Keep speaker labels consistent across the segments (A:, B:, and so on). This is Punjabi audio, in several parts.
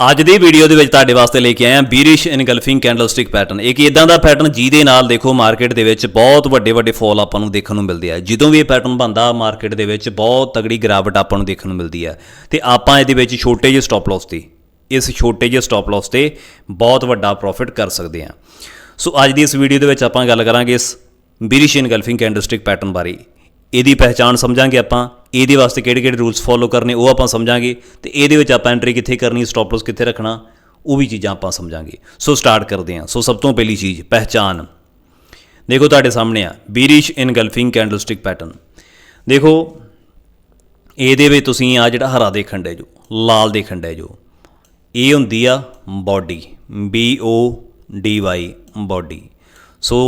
A: ਅੱਜ ਦੀ ਵੀਡੀਓ ਦੇ ਵਿੱਚ ਤੁਹਾਡੇ ਵਾਸਤੇ ਲੈ ਕੇ ਆਏ ਹਾਂ ਬੀਰਿਸ਼ ਇਨਗਲਫਿੰਗ ਕੈਂਡਲਸਟਿਕ ਪੈਟਰਨ ਇੱਕ ਇਦਾਂ ਦਾ ਪੈਟਰਨ ਜਿਹਦੇ ਨਾਲ ਦੇਖੋ ਮਾਰਕੀਟ ਦੇ ਵਿੱਚ ਬਹੁਤ ਵੱਡੇ ਵੱਡੇ ਫਾਲ ਆਪਾਂ ਨੂੰ ਦੇਖਣ ਨੂੰ ਮਿਲਦੇ ਆ। ਜਦੋਂ ਵੀ ਇਹ ਪੈਟਰਨ ਬਣਦਾ ਮਾਰਕੀਟ ਦੇ ਵਿੱਚ ਬਹੁਤ ਤਗੜੀ ਗਿਰਾਵਟ ਆਪਾਂ ਨੂੰ ਦੇਖਣ ਨੂੰ ਮਿਲਦੀ ਆ। ਤੇ ਆਪਾਂ ਇਹਦੇ ਵਿੱਚ ਛੋਟੇ ਜਿਹੇ ਸਟਾਪ ਲਾਸ ਤੇ, ਇਸ ਛੋਟੇ ਜਿਹੇ ਸਟਾਪ ਲਾਸ ਤੇ ਬਹੁਤ ਵੱਡਾ ਪ੍ਰੋਫਿਟ ਕਰ ਸਕਦੇ ਆ। ਸੋ ਅੱਜ ਦੀ ਇਸ ਵੀਡੀਓ ਦੇ ਵਿੱਚ ਆਪਾਂ ਗੱਲ ਕਰਾਂਗੇ ਇਸ ਬੀਰਿਸ਼ ਇਨਗਲਫਿੰਗ ਕੈਂਡਲਸਟਿਕ ਪੈਟਰਨ ਬਾਰੇ। ਇਹਦੀ ਪਹਿਚਾਣ ਸਮਝਾਂਗੇ ਆਪਾਂ। ਇਹਦੇ ਵਾਸਤੇ ਕਿਹੜੇ ਕਿਹੜੇ ਰੂਲਸ ਫੋਲੋ ਕਰਨੇ ਉਹ ਆਪਾਂ ਸਮਝਾਂਗੇ ਤੇ ਇਹਦੇ ਵਿੱਚ ਆਪਾਂ ਐਂਟਰੀ ਕਿੱਥੇ ਕਰਨੀ ਸਟਾਪ ਲਾਸ ਕਿੱਥੇ ਰੱਖਣਾ, ਉਹ ਵੀ ਚੀਜ਼ਾਂ ਆਪਾਂ ਸਮਝਾਂਗੇ। ਸੋ ਸਟਾਰਟ ਕਰਦੇ ਹਾਂ। ਸੋ ਸਭ ਤੋਂ ਪਹਿਲੀ ਚੀਜ਼ ਪਹਿਚਾਨ ਦੇਖੋ ਤੁਹਾਡੇ ਸਾਹਮਣੇ ਆ ਬੀਰਿਸ਼ ਇਨਗਲਫਿੰਗ ਕੈਂਡਲਸਟਿਕ ਪੈਟਰਨ ਦੇਖੋ, ਇਹਦੇ ਵਿੱਚ ਤੁਸੀਂ ਆ ਜਿਹੜਾ ਹਰਾ ਦੇਖਣ ਦੇ ਜੋ, ਲਾਲ ਦੇਖਣ ਦੇ ਜੋ, ਇਹ ਹੁੰਦੀ ਆ body B O D Y body so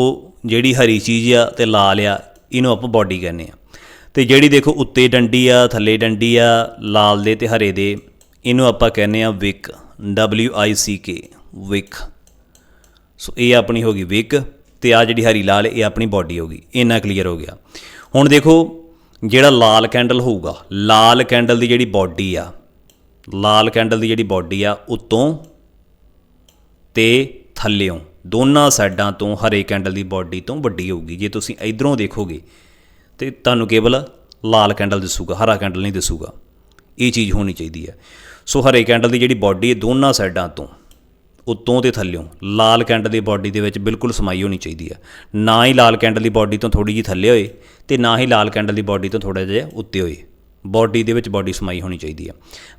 A: ਜਿਹੜੀ ਹਰੀ ਚੀਜ਼ ਆ ਤੇ ਲਾਲ ਆ, ਇਹਨੂੰ ਆਪਾਂ ਬਾਡੀ ਕਹਿੰਦੇ ਆ। ਤੇ ਜਿਹੜੀ ਦੇਖੋ ਉੱਤੇ ਡੰਡੀ ਆ, ਥੱਲੇ ਡੰਡੀ ਆ, ਲਾਲ ਦੇ ਤੇ ਹਰੇ ਦੇ, ਇਹਨੂੰ ਆਪਾਂ ਕਹਿੰਦੇ ਆ ਵਿਕ, W I C K, ਵਿਕ। ਸੋ ਇਹ ਆਪਣੀ ਹੋ ਗਈ ਵਿਕ ਤੇ ਆ ਜਿਹੜੀ ਹਰੀ ਲਾਲ, ਇਹ ਆਪਣੀ ਬਾਡੀ ਹੋ ਗਈ, ਇੰਨਾ ਕਲੀਅਰ ਹੋ ਗਿਆ। ਹੁਣ ਦੇਖੋ ਜਿਹੜਾ ਲਾਲ ਕੈਂਡਲ ਹੋਊਗਾ, ਲਾਲ ਕੈਂਡਲ ਦੀ ਜਿਹੜੀ ਬਾਡੀ ਆ, ਲਾਲ ਕੈਂਡਲ ਦੀ ਜਿਹੜੀ ਬਾਡੀ ਆ, ਉਤੋਂ ਤੇ ਥੱਲਿਓਂ, ਦੋਨਾਂ ਸਾਈਡਾਂ ਤੋਂ ਹਰੇ ਕੈਂਡਲ ਦੀ ਬਾਡੀ ਤੋਂ ਵੱਡੀ ਹੋਊਗੀ। ਜੇ ਤੁਸੀਂ ਇਧਰੋਂ ਦੇਖੋਗੇ ਤੇ ਤੁਹਾਨੂੰ ਕੇਵਲ ਲਾਲ ਕੈਂਡਲ ਦਿਸੂਗਾ, ਹਰਾ ਕੈਂਡਲ ਨਹੀਂ ਦਿਸੂਗਾ। ਇਹ ਚੀਜ਼ ਹੋਣੀ ਚਾਹੀਦੀ ਹੈ। ਸੋ ਹਰੇ ਕੈਂਡਲ ਦੀ ਜਿਹੜੀ ਬਾਡੀ ਹੈ, ਦੋਨਾਂ ਸਾਈਡਾਂ ਤੋਂ ਉੱਤੋਂ ਤੇ ਥੱਲਿਓਂ, ਲਾਲ ਕੈਂਡਲ ਦੀ ਬਾਡੀ ਦੇ ਵਿੱਚ ਬਿਲਕੁਲ ਸਮਾਈ ਹੋਣੀ ਚਾਹੀਦੀ ਹੈ। ਨਾ ਹੀ ਲਾਲ ਕੈਂਡਲ ਦੀ ਬਾਡੀ ਤੋਂ ਥੋੜੀ ਜਿਹੀ ਥੱਲੇ ਹੋਏ ਤੇ ਨਾ ਹੀ ਲਾਲ ਕੈਂਡਲ ਦੀ ਬਾਡੀ ਤੋਂ ਥੋੜਾ ਜਿਹਾ ਉੱਤੇ ਹੋਏ। ਬਾਡੀ ਦੇ ਵਿੱਚ ਬਾਡੀ ਸਮਾਈ ਹੋਣੀ ਚਾਹੀਦੀ ਹੈ।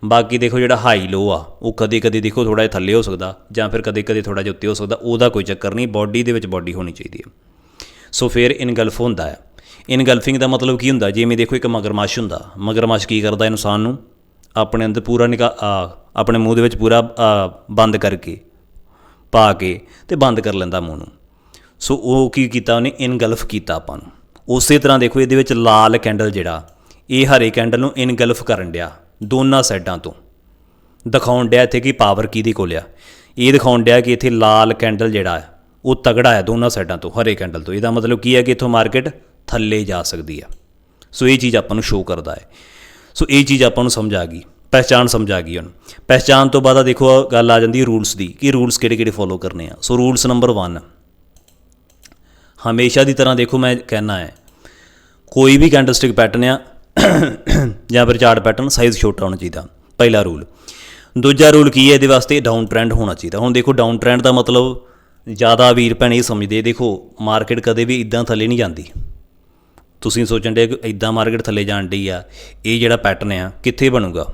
A: ਬਾਕੀ ਦੇਖੋ ਜਿਹੜਾ ਹਾਈ ਲੋ ਆ, ਉਹ ਕਦੇ ਕਦੇ ਦੇਖੋ ਥੋੜਾ ਜਿਹਾ ਥੱਲੇ ਹੋ ਸਕਦਾ ਜਾਂ ਫਿਰ ਕਦੇ ਕਦੇ ਥੋੜਾ ਜਿਹਾ ਉੱਤੇ ਹੋ ਸਕਦਾ, ਉਹਦਾ ਕੋਈ ਚੱਕਰ ਨਹੀਂ। ਬਾਡੀ ਦੇ ਵਿੱਚ ਬਾਡੀ ਹੋਣੀ ਚਾਹੀਦੀ ਹੈ। ਸੋ ਫਿਰ ਇਨਗਲਫ ਹੁੰਦਾ ਹੈ। ਇਨਗਲਫਿੰਗ ਦਾ ਮਤਲਬ ਕੀ ਹੁੰਦਾ? ਜਿਵੇਂ ਦੇਖੋ ਇੱਕ ਮਗਰਮੱਛ ਹੁੰਦਾ। ਮਗਰਮੱਛ ਕੀ ਕਰਦਾ ਇਨਸਾਨ ਨੂੰ? ਆਪਣੇ ਅੰਦਰ ਪੂਰਾ ਨਿਕਾ ਆਪਣੇ ਮੂੰਹ ਦੇ ਵਿੱਚ ਪੂਰਾ ਬੰਦ ਕਰਕੇ ਪਾ ਕੇ ਤੇ ਬੰਦ ਕਰ ਲੈਂਦਾ ਮੂੰਹ ਨੂੰ। ਸੋ ਉਹ ਕੀ ਕੀਤਾ ਉਹਨੇ? ਇਨਗਲਫ ਕੀਤਾ ਆਪਾਂ ਨੂੰ। ਉਸੇ ਤਰ੍ਹਾਂ ਦੇਖੋ ਇਹਦੇ ਵਿੱਚ ਲਾਲ ਕੈਂਡਲ ਜਿਹੜਾ, ਇਹ ਹਰੇ ਕੈਂਡਲ ਨੂੰ ਇਨਗਲਫ ਕਰਨ ਡਿਆ ਦੋਨਾਂ ਸਾਈਡਾਂ ਤੋਂ। ਦਿਖਾਉਣ ਡਿਆ ਇੱਥੇ ਕਿ ਪਾਵਰ ਕਿਹਦੀ ਕੋਲ ਆ। ਇਹ ਦਿਖਾਉਣ ਡਿਆ ਕਿ ਇੱਥੇ ਲਾਲ ਕੈਂਡਲ ਜਿਹੜਾ ਹੈ ਉਹ ਤਗੜਾ ਹੈ ਦੋਨਾਂ ਸਾਈਡਾਂ ਤੋਂ, ਹਰੇ ਕੈਂਡਲ ਤੋਂ। ਇਹਦਾ ਮਤਲਬ ਕੀ ਹੈ ਕਿ ਇੱਥੋਂ ਮਾਰਕੀਟ ਥੱਲੇ ਜਾ ਸਕਦੀ ਆ। ਸੋ ਇਹ ਚੀਜ਼ ਆਪਾਂ ਨੂੰ ਸ਼ੋਅ ਕਰਦਾ ਹੈ। ਸੋ ਇਹ ਚੀਜ਼ ਆਪਾਂ ਨੂੰ ਸਮਝ ਆ ਗਈ। ਪਹਿਚਾਨ ਸਮਝ ਆ ਗਈ ਹੁਣ। ਪਹਿਚਾਨ ਤੋਂ ਬਾਅਦ ਆ ਦੇਖੋ ਗੱਲ ਆ ਜਾਂਦੀ ਹੈ ਰੂਲਸ ਦੀ ਕਿ ਰੂਲਸ ਕਿਹੜੇ ਕਿਹੜੇ ਫੋਲੋ ਕਰਨੇ ਆ। ਸੋ ਰੂਲਸ ਨੰਬਰ 1 ਹਮੇਸ਼ਾ ਦੀ ਤਰ੍ਹਾਂ ਦੇਖੋ ਮੈਂ ਕਹਿਣਾ ਹੈ, ਕੋਈ ਵੀ ਕੈਂਡਲਸਟਿਕ ਪੈਟਰਨ ਆ, ਜਾਂ ਫਿਰ ਚਾਰਟ ਪੈਟਰਨ ਸਾਈਜ਼ ਛੋਟਾ ਹੋਣਾ ਚਾਹੀਦਾ। ਪਹਿਲਾ ਰੂਲ ਦੂਜਾ ਰੂਲ ਕੀ ਹੈ? ਇਹਦੇ ਵਾਸਤੇ ਡਾਊਨ ਟ੍ਰੈਂਡ ਹੋਣਾ ਚਾਹੀਦਾ। ਹੁਣ ਦੇਖੋ ਡਾਊਨ ਟ੍ਰੈਂਡ ਦਾ ਮਤਲਬ ਜ਼ਿਆਦਾ ਵੀਰ ਭੈਣ ਇਹ ਸਮਝਦੇ ਦੇਖੋ ਮਾਰਕੀਟ ਕਦੇ ਵੀ ਇਦਾਂ ਥੱਲੇ ਨਹੀਂ ਜਾਂਦੀ। ਤੁਸੀਂ ਸੋਚਣ ਦੇ ਕਿ ਇਦਾਂ ਮਾਰਕੀਟ ਥੱਲੇ ਜਾਣ ਡਈ ਆ, ਇਹ ਜਿਹੜਾ ਪੈਟਰਨ ਆ, ਕਿੱਥੇ ਬਣੂਗਾ?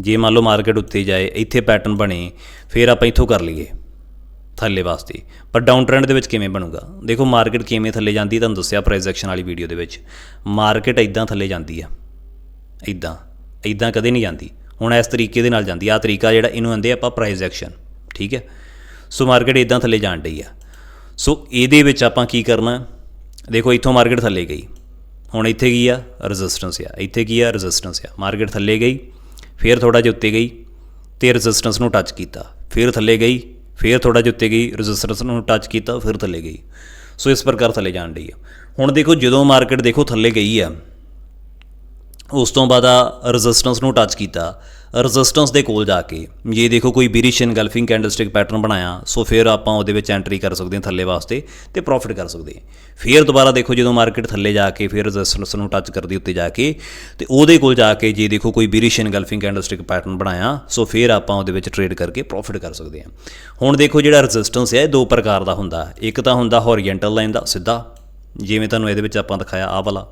A: ਜੇ ਮੰਨ ਲਓ ਮਾਰਕੀਟ ਉੱਤੇ ਜਾਏ, ਇੱਥੇ ਪੈਟਰਨ ਬਣੇ, ਫਿਰ ਆਪਾਂ ਇੱਥੋਂ ਕਰ ਲਈਏ ਥੱਲੇ ਵਾਸਤੇ। ਪਰ ਡਾਊਨ ਟ੍ਰੈਂਡ ਦੇ ਵਿੱਚ ਕਿਵੇਂ ਬਣੂਗਾ? ਦੇਖੋ, ਮਾਰਕੀਟ ਕਿਵੇਂ ਥੱਲੇ ਜਾਂਦੀ, ਤੁਹਾਨੂੰ ਦੱਸਿਆ ਪ੍ਰਾਈਸ ਐਕਸ਼ਨ ਵਾਲੀ ਵੀਡੀਓ ਦੇ ਵਿੱਚ। ਮਾਰਕੀਟ ਇਦਾਂ ਥੱਲੇ ਜਾਂਦੀ ਆ। ਇਦਾਂ ਇਦਾਂ ਕਦੇ ਨਹੀਂ ਜਾਂਦੀ। ਹੁਣ ਇਸ ਤਰੀਕੇ ਦੇ ਨਾਲ ਜਾਂਦੀ ਆ। ਤਰੀਕਾ ਜਿਹੜਾ ਇਹਨੂੰ ਆਂਦੇ ਆਪਾਂ ਪ੍ਰਾਈਸ ਐਕਸ਼ਨ ਠੀਕ ਹੈ? ਸੋ ਮਾਰਕੀਟ ਇਦਾਂ ਥੱਲੇ ਜਾਣ ਡਈ ਆ। ਸੋ ਇਹਦੇ ਵਿੱਚ ਆਪਾਂ ਕੀ ਕਰਨਾ? ਦੇਖੋ, ਇੱਥੋਂ ਮਾਰਕੀਟ ਥੱਲੇ ਗਈ। ਹੁਣ ਇੱਥੇ ਕੀ ਆ? ਰੈਜ਼ਿਸਟੈਂਸ ਆ। ਇੱਥੇ ਕੀ ਆ? ਰੈਜ਼ਿਸਟੈਂਸ ਆ। ਮਾਰਕੀਟ ਥੱਲੇ ਗਈ, ਫਿਰ ਥੋੜਾ ਜਿਹਾ ਉੱਤੇ ਗਈ, ਤੇ ਰੈਜ਼ਿਸਟੈਂਸ ਨੂੰ ਟੱਚ ਕੀਤਾ। ਫਿਰ ਥੱਲੇ ਗਈ, ਫਿਰ ਥੋੜਾ ਜਿਹਾ ਉੱਤੇ ਗਈ ਰੈਜ਼ਿਸਟੈਂਸ ਨੂੰ ਟੱਚ ਕੀਤਾ, ਫਿਰ ਥੱਲੇ ਗਈ। ਸੋ ਇਸ ਪ੍ਰਕਾਰ ਥੱਲੇ ਜਾਣ ਡਈ ਆ। ਹੁਣ ਦੇਖੋ, ਜਦੋਂ ਮਾਰਕੀਟ ਦੇਖੋ ਥੱਲੇ ਗਈ ਆ ਉਸ ਤੋਂ ਬਾਅਦ ਆ ਰੈਜ਼ਿਸਟੈਂਸ ਨੂੰ ਟੱਚ ਕੀਤਾ। ਰੈਜ਼ਿਸਟੈਂਸ ਦੇ ਕੋਲ ਜਾ ਕੇ, ਜੇ ਦੇਖੋ ਕੋਈ ਬੀਰਿਸ਼ ਇਨਗਲਫਿੰਗ ਕੈਂਡਲਸਟਿਕ ਪੈਟਰਨ ਬਣਾਇਆ ਸੋ ਫਿਰ ਆਪਾਂ ਉਹਦੇ ਵਿੱਚ ਐਂਟਰੀ ਕਰ ਸਕਦੇ ਹਾਂ ਥੱਲੇ ਵਾਸਤੇ ਤੇ ਪ੍ਰੋਫਿਟ ਕਰ ਸਕਦੇ ਹਾਂ। ਫਿਰ ਦੁਬਾਰਾ ਦੇਖੋ ਜਦੋਂ ਮਾਰਕੀਟ ਥੱਲੇ ਜਾ ਕੇ, ਫਿਰ ਰੈਜ਼ਿਸਟੈਂਸ ਨੂੰ ਟੱਚ ਕਰਦੀ ਉੱਤੇ ਜਾ ਕੇ, ਤੇ ਉਹਦੇ ਕੋਲ ਜਾ ਕੇ ਜੇ ਦੇਖੋ ਕੋਈ ਬੀਰਿਸ਼ ਇਨਗਲਫਿੰਗ ਕੈਂਡਲਸਟਿਕ ਪੈਟਰਨ ਬਣਾਇਆ ਸੋ ਫਿਰ ਆਪਾਂ ਉਹਦੇ ਵਿੱਚ ਟ੍ਰੇਡ ਕਰਕੇ ਪ੍ਰੋਫਿਟ ਕਰ ਸਕਦੇ ਹਾਂ। ਹੁਣ ਦੇਖੋ ਜਿਹੜਾ ਰੈਜ਼ਿਸਟੈਂਸ ਹੈ, ਇਹ ਦੋ ਪ੍ਰਕਾਰ ਦਾ ਹੁੰਦਾ। ਇੱਕ ਤਾਂ ਹੁੰਦਾ ਹੌਰੀਜ਼ੌਂਟਲ ਲਾਈਨ ਦਾ ਸਿੱਧਾ, ਜਿਵੇਂ ਤੁਹਾਨੂੰ ਇਹਦੇ ਵਿੱਚ ਆਪਾਂ ਦਿਖਾਇਆ ਆਹ ਵਾਲਾ।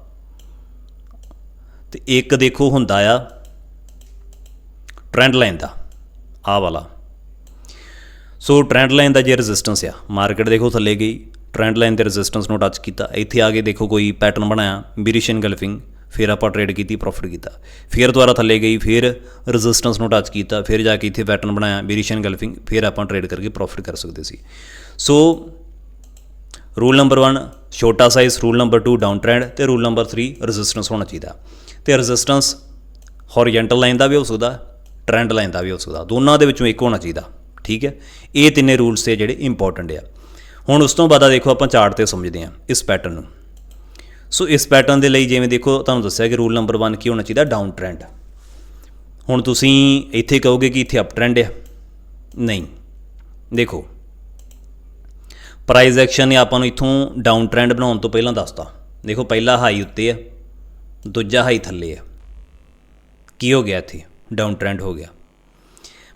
A: ਤੇ ਇੱਕ ਦੇਖੋ ਹੁੰਦਾ ਆ ਟ੍ਰੈਂਡ ਲਾਈਨ ਦਾ ਆ ਵਾਲਾ। ਸੋ ਟ੍ਰੈਂਡ ਲਾਈਨ ਦਾ ਜੇ ਰੈਜ਼ਿਸਟੈਂਸ ਆ ਮਾਰਕੀਟ ਦੇਖੋ ਥੱਲੇ ਗਈ ਟ੍ਰੈਂਡ ਲਾਈਨ ਤੇ ਰੈਜ਼ਿਸਟੈਂਸ ਨੂੰ ਟੱਚ ਕੀਤਾ, ਇੱਥੇ ਆ ਕੇ ਦੇਖੋ ਕੋਈ ਪੈਟਰਨ ਬਣਾਇਆ ਬੀਰਿਸ਼ ਗਲਫਿੰਗ ਫਿਰ ਆਪਾਂ ਟ੍ਰੇਡ ਕੀਤੀ ਪ੍ਰੋਫਿਟ ਕੀਤਾ। ਫਿਰ ਦੁਬਾਰਾ ਥੱਲੇ ਗਈ, ਫਿਰ ਰੈਜ਼ਿਸਟੈਂਸ ਨੂੰ ਟੱਚ ਕੀਤਾ, ਫਿਰ ਜਾ ਕੇ ਇੱਥੇ ਪੈਟਰਨ ਬਣਾਇਆ ਬੀਰਿਸ਼ ਗਲਫਿੰਗ ਫਿਰ ਆਪਾਂ ਟ੍ਰੇਡ ਕਰਕੇ ਪ੍ਰੋਫਿਟ ਕਰ ਸਕਦੇ ਸੀ। ਸੋ ਰੂਲ ਨੰਬਰ 1 ਛੋਟਾ size rule number 2 down trend ਤੇ ਰੂਲ ਨੰਬਰ 3 ਰੈਜ਼ਿਸਟੈਂਸ ਹੋਣਾ ਚਾਹੀਦਾ। ਤੇ ਰੈਜ਼ਿਸਟੈਂਸ ਹੌਰੀਜ਼ੌਂਟਲ ਲਾਈਨ ਦਾ ਵੀ ਹੋ ਸਕਦਾ ਟ੍ਰੈਂਡ ਲਾਈਨ ਦਾ ਵੀ ਹੋ ਸਕਦਾ। ਦੋਨਾਂ ਦੇ ਵਿੱਚੋਂ ਇੱਕ ਹੋਣਾ ਚਾਹੀਦਾ, ਠੀਕ ਹੈ? ਇਹ ਤਿੰਨੇ ਰੂਲਸ ਤੇ ਜਿਹੜੇ ਇੰਪੋਰਟੈਂਟ ਆ। ਹੁਣ ਉਸ ਤੋਂ ਬਾਅਦ ਦੇਖੋ ਆਪਾਂ ਚਾਰਟ ਤੇ ਸਮਝਦੇ ਹਾਂ ਇਸ ਪੈਟਰਨ ਨੂੰ। ਸੋ ਇਸ ਪੈਟਰਨ ਦੇ ਲਈ ਜਿਵੇਂ ਦੇਖੋ, ਤੁਹਾਨੂੰ ਦੱਸਿਆ ਕਿ ਰੂਲ ਨੰਬਰ 1 ਕੀ ਹੋਣਾ ਚਾਹੀਦਾ? ਡਾਊਨ ਟ੍ਰੈਂਡ ਹੁਣ ਤੁਸੀਂ ਇੱਥੇ ਕਹੋਗੇ ਕਿ ਇੱਥੇ ਅਪ ਟ੍ਰੈਂਡ ਆ। ਨਹੀਂ। ਦੇਖੋ ਪ੍ਰਾਈਸ ਐਕਸ਼ਨ ਨੇ ਆਪਾਂ ਨੂੰ ਇਥੋਂ ਡਾਊਨ ਟ੍ਰੈਂਡ ਬਣਾਉਣ ਤੋਂ ਪਹਿਲਾਂ ਦੱਸਤਾ। ਦੇਖੋ ਪਹਿਲਾ ਹਾਈ ਉੱਤੇ ਆ, ਦੂਜਾ ਹਾਈ ਥੱਲੇ ਆ। ਕੀ ਹੋ ਗਿਆ ਇੱਥੇ? ਡਾਊਨ ਟ੍ਰੈਂਡ ਹੋ ਗਿਆ।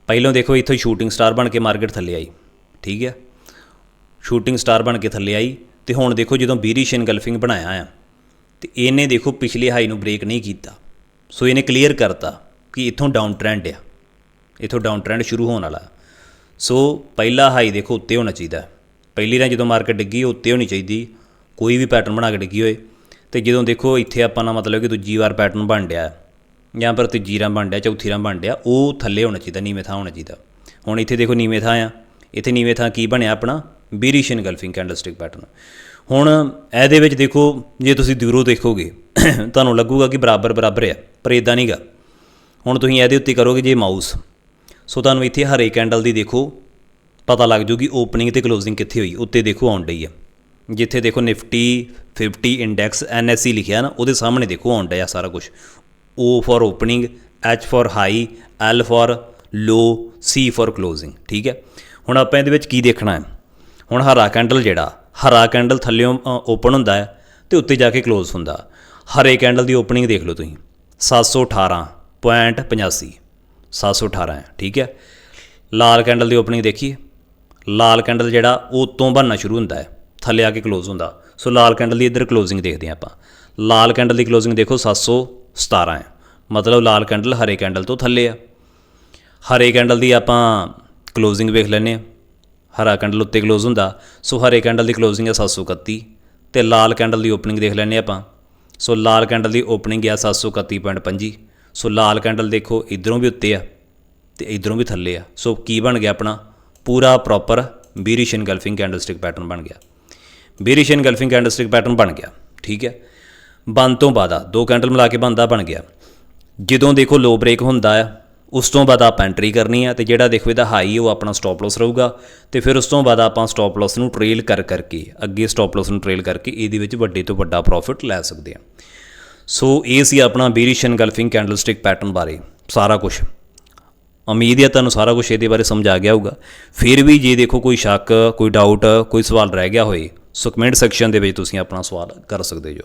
A: ਪਹਿਲਾਂ ਦੇਖੋ ਇੱਥੋਂ ਸ਼ੂਟਿੰਗ ਸਟਾਰ ਬਣ ਕੇ ਮਾਰਕੀਟ ਥੱਲੇ ਆਈ, ਠੀਕ ਹੈ? ਸ਼ੂਟਿੰਗ ਸਟਾਰ ਬਣ ਕੇ ਥੱਲੇ ਆਈ ਤੇ ਹੁਣ ਦੇਖੋ ਜਦੋਂ ਬੀਰਿਸ਼ ਇਨਗਲਫਿੰਗ ਬਣਾਇਆ ਆ, ਤੇ ਇਹਨੇ ਦੇਖੋ ਪਿਛਲੇ ਹਾਈ ਨੂੰ ਬ੍ਰੇਕ ਨਹੀਂ ਕੀਤਾ। ਸੋ ਇਹਨੇ ਕਲੀਅਰ ਕਰਤਾ ਕਿ ਇੱਥੋਂ ਡਾਊਨ ਟ੍ਰੈਂਡ ਆ। ਇੱਥੋਂ ਡਾਊਨ ਟ੍ਰੈਂਡ ਸ਼ੁਰੂ ਹੋਣ ਵਾਲਾ। ਸੋ ਪਹਿਲਾ ਹਾਈ ਦੇਖੋ ਉੱਤੇ ਹੋਣਾ ਚਾਹੀਦਾ। ਪਹਿਲੀ ਰਾਂ ਜਦੋਂ ਮਾਰਕੀਟ ਡਿੱਗੀ, ਉੱਤੇ ਹੋਣੀ ਚਾਹੀਦੀ, ਕੋਈ ਵੀ ਪੈਟਰਨ ਬਣਾ ਕੇ ਡਿੱਗੀ ਹੋਏ। ਤੇ ਜਦੋਂ ਦੇਖੋ, ਇੱਥੇ ਆਪਾਂ ਨਾ ਮਤਲਬ ਕਿ ਦੂਜੀ ਵਾਰ ਪੈਟਰਨ ਬਣ ਡਿਆ, ਜਾਂ ਪਰ ਤੀਜੀ ਰਾਂ ਬਣ ਡਿਆ, ਚੌਥੀ ਰਾਂ ਬਣ ਡਿਆ, ਉਹ ਥੱਲੇ ਹੋਣਾ ਚਾਹੀਦਾ, ਨੀਵੇਂ ਥਾਂ ਹੋਣਾ ਚਾਹੀਦਾ। ਹੁਣ ਇੱਥੇ ਦੇਖੋ ਨੀਵੇਂ ਥਾਂ ਆ। ਇੱਥੇ ਨੀਵੇਂ ਥਾਂ ਕੀ ਬਣਿਆ ਆਪਣਾ? ਬੀਰਿਸ਼ ਇਨਗਲਫਿੰਗ ਕੈਂਡਲਸਟਿਕ ਪੈਟਰਨ ਹੁਣ ਇਹਦੇ ਵਿੱਚ ਦੇਖੋ, ਜੇ ਤੁਸੀਂ ਦੂਰੋਂ ਦੇਖੋਗੇ, ਤੁਹਾਨੂੰ ਲੱਗੂਗਾ ਕਿ ਬਰਾਬਰ ਬਰਾਬਰ ਆ, ਪਰ ਇਦਾਂ ਨਹੀਂਗਾ ਹੁਣ ਤੁਸੀਂ ਇਹਦੇ ਉੱਤੇ ਕਰੋਗੇ ਜੇ ਮਾਊਸ ਸੋ ਤੁਹਾਨੂੰ ਇੱਥੇ ਹਰੇ ਕੈਂਡਲ ਦੀ ਦੇਖੋ ਪਤਾ ਲੱਗ ਜੂਗੀ ਓਪਨਿੰਗ ਤੇ ਕਲੋਜ਼ਿੰਗ ਕਿੱਥੇ ਹੋਈ, ਉੱਤੇ ਦੇਖੋ ਆਉਣ ਡਈ ਆ। ਜਿੱਥੇ ਦੇਖੋ ਨਿਫਟੀ 50 ਇੰਡੈਕਸ ਐਨਐਸਸੀ ਲਿਖਿਆ ਨਾ, ਉਹਦੇ ਸਾਹਮਣੇ ਦੇਖੋ ਆਉਣ ਡਿਆ ਸਾਰਾ ਕੁਝ O for opening H for high L for low C for closing ਠੀਕ ਹੈ? ਹੁਣ ਆਪਾਂ ਇਹਦੇ ਵਿੱਚ ਕੀ ਦੇਖਣਾ ਹੈ? ਹੁਣ ਹਰਾ ਕੈਂਡਲ ਜਿਹੜਾ, ਹਰਾ ਕੈਂਡਲ ਥੱਲੇੋਂ ਓਪਨ ਹੁੰਦਾ ਹੈ ਤੇ ਉੱਤੇ ਜਾ ਕੇ ਕਲੋਜ਼ ਹੁੰਦਾ। ਹਰੇ ਕੈਂਡਲ ਦੀ ਓਪਨਿੰਗ ਦੇਖ ਲਓ ਤੁਸੀਂ। 718.85 718 ਹੈ ਠੀਕ ਹੈ? ਲਾਲ ਕੈਂਡਲ ਦੀ ਓਪਨਿੰਗ ਦੇਖੀਏ। ਲਾਲ ਕੈਂਡਲ ਜਿਹੜਾ ਉਹ ਤੋਂ ਬਣਨਾ ਸ਼ੁਰੂ ਹੁੰਦਾ ਹੈ, ਥੱਲੇ ਆ ਕੇ ਕਲੋਜ਼ ਹੁੰਦਾ। ਸੋ ਲਾਲ ਕੈਂਡਲ ਦੀ ਇੱਧਰ ਕਲੋਜ਼ਿੰਗ ਦੇਖਦੇ ਹਾਂ ਆਪਾਂ। ਲਾਲ ਕੈਂਡਲ ਦੀ ਕਲੋਜ਼ਿੰਗ ਦੇਖੋ 717 ਹੈ। ਮਤਲਬ ਲਾਲ ਕੈਂਡਲ ਹਰੇ ਕੈਂਡਲ ਤੋਂ ਥੱਲੇ ਆ। ਹਰੇ ਕੈਂਡਲ ਦੀ ਆਪਾਂ ਕਲੋਜ਼ਿੰਗ ਵੇਖ ਲੈਂਦੇ ਹਾਂ। ਹਰਾ ਕੈਂਡਲ ਉੱਤੇ ਕਲੋਜ਼ ਹੁੰਦਾ। ਸੋ ਹਰੇ ਕੈਂਡਲ ਦੀ ਕਲੋਜ਼ਿੰਗ ਹੈ 731 ਤੇ ਲਾਲ ਕੈਂਡਲ ਦੀ ਓਪਨਿੰਗ ਦੇਖ ਲੈਂਦੇ ਹਾਂ ਆਪਾਂ। ਸੋ ਲਾਲ ਕੈਂਡਲ ਦੀ ਓਪਨਿੰਗ ਹੈ 731.25 ਸੋ ਲਾਲ ਕੈਂਡਲ ਦੇਖੋ ਇਧਰੋਂ ਵੀ ਉੱਤੇ ਆ ਤੇ ਇਧਰੋਂ ਵੀ ਥੱਲੇ ਆ। ਸੋ ਕੀ ਬਣ ਗਿਆ ਆਪਣਾ? ਪੂਰਾ proper bearish engulfing candlestick pattern ਬਣ ਗਿਆ। ਬੀਰਿਸ਼ ਇਨਗਲਫਿੰਗ ਕੈਂਡਲਸਟਿਕ ਪੈਟਰਨ ਬਣ ਗਿਆ, ਠੀਕ ਹੈ? ਬੰਦ ਤੋਂ ਬਾਅਦ ਆ, ਦੋ ਕੈਂਡਲ ਮਿਲਾ ਕੇ ਬੰਦਾ ਬਣ ਗਿਆ। ਜਦੋਂ ਦੇਖੋ ਲੋ ਬ੍ਰੇਕ ਹੁੰਦਾ ਆ, ਉਸ ਤੋਂ ਬਾਅਦ ਆਪਾਂ ਐਂਟਰੀ ਕਰਨੀ ਆ ਤੇ ਜਿਹੜਾ ਦੇਖੋ ਇਹਦਾ ਹਾਈ ਉਹ ਆਪਣਾ ਸਟਾਪ ਲਾਸ ਰਹੂਗਾ ਤੇ ਫਿਰ ਉਸ ਤੋਂ ਬਾਅਦ ਆਪਾਂ ਸਟਾਪ ਲਾਸ ਨੂੰ ਟ੍ਰੇਲ ਕਰ ਕਰਕੇ, ਅੱਗੇ ਸਟਾਪ ਲਾਸ ਨੂੰ ਟ੍ਰੇਲ ਕਰਕੇ ਇਹਦੇ ਵਿੱਚ ਵੱਡੇ ਤੋਂ ਵੱਡਾ ਪ੍ਰੋਫਿਟ ਲੈ ਸਕਦੇ ਆ। ਸੋ ਇਹ ਸੀ ਆਪਣਾ ਬੀਰਿਸ਼ ਇਨਗਲਫਿੰਗ ਕੈਂਡਲਸਟਿਕ ਪੈਟਰਨ ਬਾਰੇ ਸਾਰਾ ਕੁਝ ਉਮੀਦ ਹੈ ਤੁਹਾਨੂੰ ਸਾਰਾ ਕੁਝ ਇਹਦੇ ਬਾਰੇ ਸਮਝ ਆ ਗਿਆ ਹੋਊਗਾ। ਫਿਰ ਵੀ ਜੇ ਦੇਖੋ ਕੋਈ ਸ਼ੱਕ, ਕੋਈ ਡਾਊਟ ਕੋਈ ਸਵਾਲ ਰਹਿ ਗਿਆ ਹੋਏ, ਸੋ ਕਮੈਂਟ ਸੈਕਸ਼ਨ ਦੇ ਵਿੱਚ ਤੁਸੀਂ ਆਪਣਾ ਸਵਾਲ ਕਰ ਸਕਦੇ ਜੋ।